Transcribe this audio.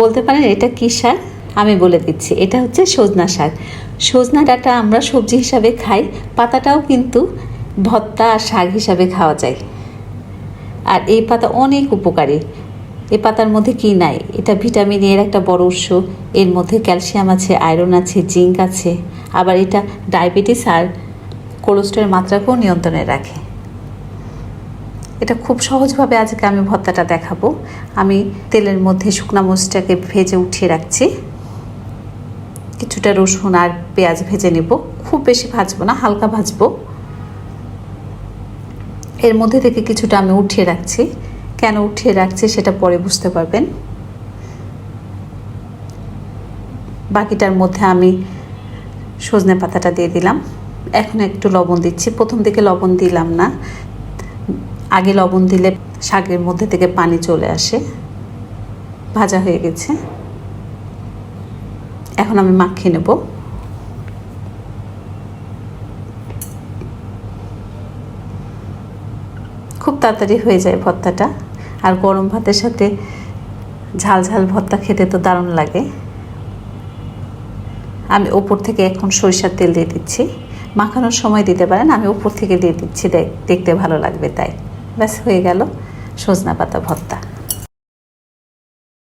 বলতে পারেন এটা কী শাক আমি বলে দিচ্ছি, এটা হচ্ছে সজনা শাক। সজনা ডাঁটা আমরা সবজি হিসাবে খাই, পাতাটাও কিন্তু ভত্তা আর শাক হিসাবে খাওয়া যায়। আর এই পাতা অনেক উপকারী। এ পাতার মধ্যে কি নাই? এটা ভিটামিন এর একটা বড় উৎস। এর মধ্যে ক্যালসিয়াম আছে, আয়রন আছে, জিঙ্ক আছে। আবার এটা ডায়াবেটিস আর কোলেস্ট্রলের মাত্রাকেও নিয়ন্ত্রণে রাখে। এটা খুব সহজভাবে আজকে আমি ভর্তাটা দেখাবো। আমি তেলের মধ্যে শুকনা মরিচটাকে ভেজে উঠিয়ে রাখছি। কিছুটা রসুন আর পেঁয়াজ ভেজে নেব। খুব বেশি ভাজবো না, হালকা ভাজবো। এর মধ্যে থেকে কিছুটা আমি উঠিয়ে রাখছি। কেন উঠিয়ে রাখছি সেটা পরে বুঝতে পারবেন। বাকিটার মধ্যে আমি সজনে পাতাটা দিয়ে দিলাম। এখন একটু লবণ দিচ্ছি। প্রথম দিকে লবণ দিলাম না। আগে লবণ দিলে শাকের মধ্যে থেকে পানি চলে আসে। ভাজা হয়ে গেছে। এখন আমি মাখিয়ে নেব। খুব তাড়াতাড়ি হয়ে যায় ভর্তাটা। আর গরম ভাতের সাথে ঝাল ঝাল ভর্তা খেতে তো দারুণ লাগে। আমি ওপর থেকে এখন সরিষার তেল দিয়ে দিচ্ছি। মাখানোর সময় দিতে পারেন, আমি উপর থেকে দিয়ে দিচ্ছি। দেখ- দেখতে ভালো লাগবে তাই। ব্যাস হয়ে গেল। সজনা পাতা ভর্তা।